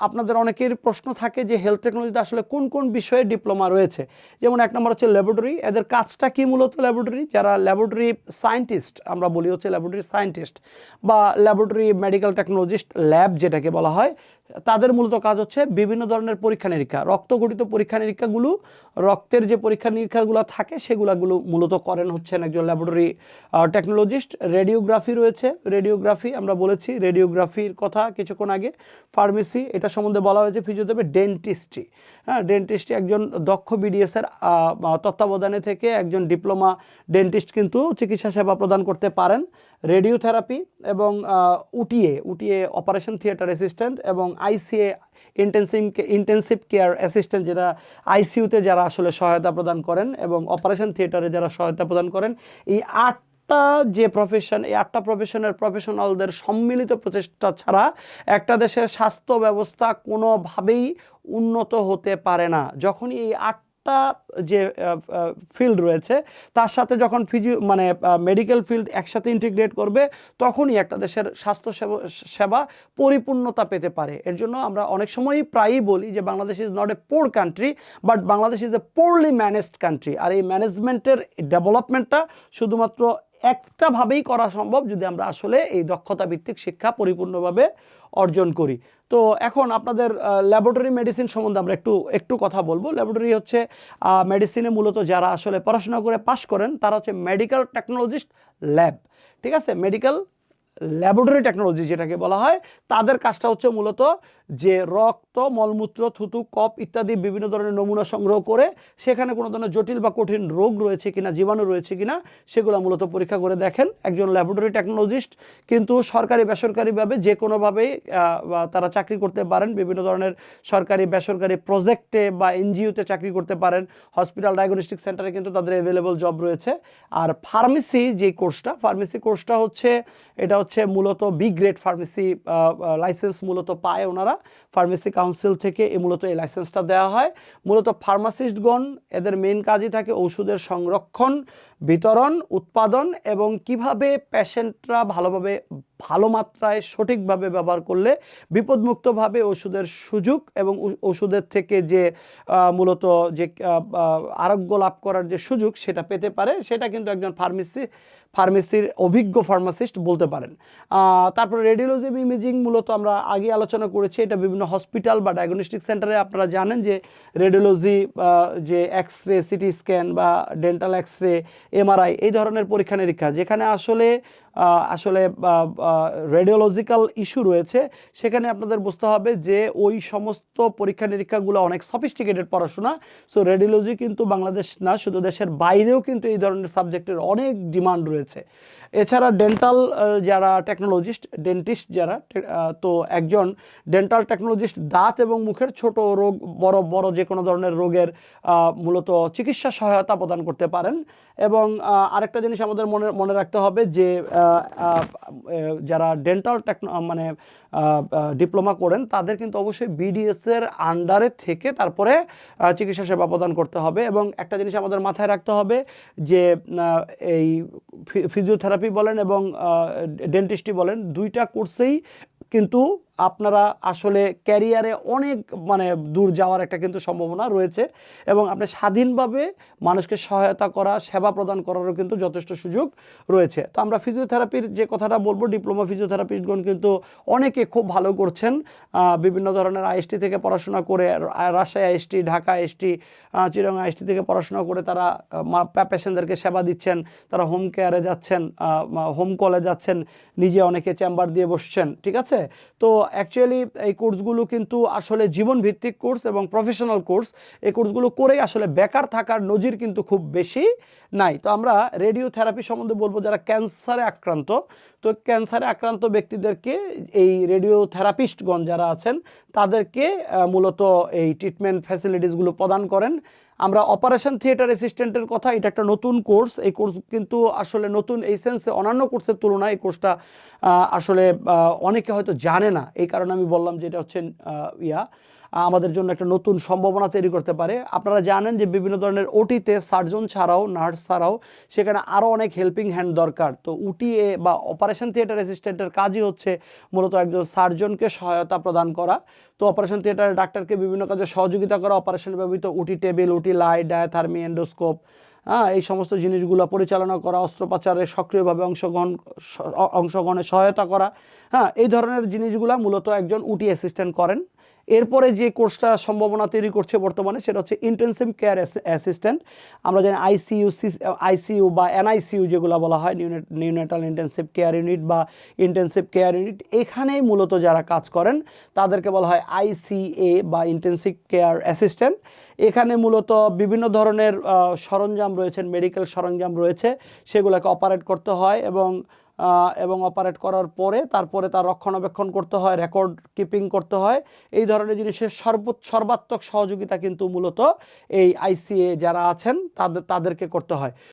আপনাদের অনেকের প্রশ্ন থাকে যে হেলথ টেকনোলজিতে আসলে কোন কোন বিষয়ে ডিপ্লোমা রয়েছে? যেমন এক নম্বর হচ্ছে ল্যাবরেটরি এদের কাজটা কি মূলত ল্যাবরেটরি যারা ল্যাবরেটরি সায়েন্টিস্ট আমরা বলি হচ্ছে ল্যাবরেটরি সায়েন্টিস্ট বা ল্যাবরেটরি মেডিকেল টেকনোলজিস্ট ল্যাব যেটাকে বলা হয় তাদের মূলত কাজ হচ্ছে বিভিন্ন ধরনের পরীক্ষা নিরীক্ষা। রক্ত গঠিত পরীক্ষা নিরীক্ষাগুলো, রক্তের যে পরীক্ষা নিরীক্ষাগুলো থাকে, সেগুলোগুলো মূলত করেন হচ্ছেন একজন ল্যাবরেটরি টেকনোলজিস্ট রেডিওগ্রাফি রয়েছে। রেডিওগ্রাফি আমরা বলেছি রেডিওগ্রাফির কথা কিছুক্ষণ আগে। ফার্মেসি এটা সম্বন্ধে বলা হয়েছে ফিজিওথেরাপি ডেন্টিস্ট্রি হ্যাঁ ডেন্টিস্ট্রি একজন দক্ষ বিডিএসের তত্ত্বাবধানে থেকে একজন ডিপ্লোমা ডেন্টিস্ট কিন্তু চিকিৎসা সেবা প্রদান করতে পারেন। রেডিওথেরাপি এবং OTA OTA operation theatre assistant এবং ICA intensive intensive care assistant যারা আইসিইউতে যারা আসলে সহায়তা প্রদান করেন এবং অপারেশন থিয়েটারে যারা সহায়তা প্রদান করেন, এই আটটা যে প্রফেশন এই আটটা প্রফেশনের প্রফেশনালদের সম্মিলিত প্রচেষ্টা ছাড়া একটা দেশের স্বাস্থ্য ব্যবস্থা কোনোভাবেই উন্নত হতে পারে না। যখনই এই আট যে ফিল্ড রয়েছে, তার সাথে যখন ফিজি মানে মেডিকেল ফিল্ড একসাথে ইন্টিগ্রেট করবে, তখনই একটা দেশের স্বাস্থ্য সেবা সেবা পরিপূর্ণতা পেতে পারে। এর জন্য আমরা অনেক সময়ই প্রায়ই বলি যে, Bangladesh is not a poor country but Bangladesh is a poorly managed country আর এই ম্যানেজমেন্টের ডেভেলপমেন্টটা শুধুমাত্র একটাভাবেই করা সম্ভব যদি আমরা আসলে এই দক্ষতা ভিত্তিক শিক্ষা পরিপূর্ণভাবে অর্জন করি। তো এখন আপনাদের ল্যাবরেটরি মেডিসিন সম্বন্ধে আমরা একটু একটু কথা বলব। ল্যাবরেটরি হচ্ছে মেডিসিনে মূলত যারা আসলে পড়াশোনা করে পাশ করেন, তারা হচ্ছে মেডিকেল টেকনোলজিস্ট ল্যাব ঠিক আছে? মেডিকেল ল্যাবরেটরি টেকনোলজি যেটাকে বলা হয়, তাদের কাজটা হচ্ছে মূলত যে রক্ত, মলমূত্র, থুতু কপ ইত্যাদি বিভিন্ন ধরনের নমুনা সংগ্রহ করে সেখানে কোনো ধরনের জটিল বা কঠিন রোগ রয়েছে কিনা, জীবাণু রয়েছে কিনা, সেগুলো মূলত পরীক্ষা করে দেখেন একজন ল্যাবরেটরি টেকনোলজিস্ট কিন্তু সরকারি, বেসরকারিভাবে যে কোনোভাবেই তারা চাকরি করতে পারেন, বিভিন্ন ধরনের সরকারি, বেসরকারি প্রজেক্টে বা এনজিওতে চাকরি করতে পারেন হসপিটাল ডায়াগনস্টিক সেন্টারে কিন্তু তাদের অ্যাভেলেবল জব রয়েছে। আর ফার্মেসি যে কোর্সটা ফার্মেসি কোর্সটা হচ্ছে, এটা হচ্ছে মূলত বি গ্রেড ফার্মেসি লাইসেন্স মূলত পায় ওনারা। ফার্মেসি কাউন্সিল থেকে এ মূলত এই লাইসেন্সটা দেওয়া হয়। মূলত ফার্মাসিস্টগণ এদের মেন কাজই থাকে ওষুধের সংরক্ষণ, বিতরণ, উৎপাদন এবং কীভাবে পেশেন্টরা ভালোভাবে, ভালো মাত্রায় সঠিকভাবে ব্যবহার করলে বিপদমুক্তভাবে ওষুধের সুযোগ এবং ওষুধের থেকে যে মূলত যে আরোগ্য লাভ করার যে সুযোগ সেটা পেতে পারে, সেটা কিন্তু একজন ফার্মেসি ফার্মেসির অভিজ্ঞ ফার্মাসিস্ট বলতে পারেন। তারপরে রেডিওলজি ইমেজিং মূলত আমরা আগে আলোচনা করেছি, এটা বিভিন্ন হসপিটাল বা ডায়াগনস্টিক সেন্টারে আপনারা জানেন যে রেডিওলজি যে এক্স রে সিটি স্ক্যান বা ডেন্টাল এক্স রে এমআরআই এই ধরনের পরীক্ষা নিরীক্ষা, যেখানে আসলে আসলে রেডিওলজিক্যাল ইস্যু রয়েছে, সেখানে আপনাদের বুঝতে হবে যে ওই সমস্ত পরীক্ষা নিরীক্ষাগুলো অনেক সফিস্টিকেটেড পড়াশোনা। সো রেডিওলজি কিন্তু বাংলাদেশ না, শুধু দেশের বাইরেও কিন্তু এই ধরনের সাবজেক্টের অনেক ডিমান্ড রয়েছে। এছাড়া ডেন্টাল যারা টেকনোলজিস্ট ডেন্টিস্ট যারা, তো একজন ডেন্টাল টেকনোলজিস্ট দাঁত এবং মুখের ছোট রোগ, বড় বড় যে কোনো ধরনের রোগের মূলত চিকিৎসা সহায়তা প্রদান করতে পারেন। এবং আরেকটা জিনিস আমাদের মনে মনে রাখতে হবে যে যারা ডেন্টাল টেকনো মানে ডিপ্লোমা করেন, তাদের কিন্তু অবশ্যই বিডিএসের আন্ডারে থেকে তারপরে চিকিৎসা সেবা প্রদান করতে হবে। এবং একটা জিনিস আমাদের মাথায় রাখতে হবে যে এই ফিজিওথেরাপি বলেন এবং ডেন্টিস্টি বলেন দুইটা কোর্সেই কিন্তু আপনারা আসলে ক্যারিয়ারে অনেক মানে দূর যাওয়ার একটা কিন্তু সম্ভাবনা রয়েছে এবং আপনি স্বাধীনভাবে মানুষকে সহায়তা করা, সেবা প্রদান করারও কিন্তু যথেষ্ট সুযোগ রয়েছে। তো আমরা ফিজিওথেরাপির যে কথাটা বলব, ডিপ্লোমা ফিজিওথেরাপিস্টগণ কিন্তু অনেকে খুব ভালো করছেন। বিভিন্ন ধরনের আইএসটি থেকে পড়াশোনা করে, রাজশাহী আইএসটি, ঢাকা আইএসটি চিরং আইএসটি থেকে পড়াশোনা করে তারা পেশেন্টদেরকে সেবা দিচ্ছেন। তারা হোম কেয়ারে যাচ্ছেন হোম কলে যাচ্ছেন, নিজে অনেকে চেম্বার দিয়ে বসছেন, ঠিক আছে? তো অ্যাকচুয়ালি এই কোর্সগুলো কিন্তু আসলে জীবন ভিত্তিক কোর্স এবং প্রফেশনাল কোর্স এই কোর্সগুলো করেই আসলে বেকার থাকার নজির কিন্তু খুব বেশি নাই। তো আমরা রেডিও থেরাপি সম্বন্ধে বলব যারা ক্যান্সারে আক্রান্ত, তো ক্যান্সারে আক্রান্ত ব্যক্তিদেরকে এই রেডিও থেরাপিস্টগণ যারা আছেন, তাদেরকে মূলত এই ট্রিটমেন্ট ফ্যাসিলিটিসগুলো প্রদান করেন। আমরা অপারেশন থিয়েটার অ্যাসিস্ট্যান্টের কথা, এটা একটা নতুন কোর্স এই কোর্স কিন্তু আসলে নতুন এই সেন্সে অন্যান্য কোর্সের তুলনায় এই কোর্সটা আসলে অনেকে হয়তো জানে না। এই কারণে আমি বললাম যে এটা হচ্ছে ইয়া। আমাদের জন্য একটা নতুন সম্ভাবনা তৈরি করতে পারে। আপনারা জানেন যে বিভিন্ন ধরনের ওটিতে সার্জন ছাড়াও নার্স ছাড়াও সেখানে আরও অনেক হেল্পিং হ্যান্ড দরকার। তো উটিএ বা অপারেশন থিয়েটার অ্যাসিস্ট্যান্টের কাজই হচ্ছে মূলত একজন সার্জনকে সহায়তা প্রদান করা। তো অপারেশন থিয়েটারের ডাক্তারকে বিভিন্ন কাজে সহযোগিতা করা অপারেশনে ব্যবহৃত OT table OT light diathermy endoscope হ্যাঁ এই সমস্ত জিনিসগুলো পরিচালনা করা, অস্ত্রোপচারে সক্রিয়ভাবে অংশগ্রহণ, অংশগ্রহণে সহায়তা করা হ্যাঁ এই ধরনের জিনিসগুলো মূলত একজন উটি অ্যাসিস্ট্যান্ট করেন। এরপরে যে কোর্সটা সম্ভাবনা তৈরি করছে বর্তমানে, সেটা হচ্ছে ইন্টেন্সিভ কেয়ার অ্যাসিস্ট্যান্ট আমরা জানি আইসিইউ আইসিইউ বা এনআইসিইউ যেগুলো বলা হয় নিউনেটাল ইন্টেন্সিভ কেয়ার ইউনিট বা ইন্টেন্সিভ কেয়ার ইউনিট এখানেই মূলত যারা কাজ করেন, তাদেরকে বলা হয় আইসিএ বা ইন্টেন্সিভ কেয়ার অ্যাসিস্ট্যান্ট এখানে মূলত বিভিন্ন ধরনের সরঞ্জাম রয়েছে মেডিকেল সরঞ্জাম রয়েছে, সেগুলোকে অপারেট করতে হয় এবং এবং অপারেট করার পরে তারপরে তার রক্ষণাবেক্ষণ করতে হয় রেকর্ড কিপিং করতে হয়। এই ধরনের জিনিসের সর্বোচ্চ, সর্বাত্মক সহযোগিতা কিন্তু মূলত এই আইসিএ যারা আছেন, তাদের, তাদেরকে করতে হয়।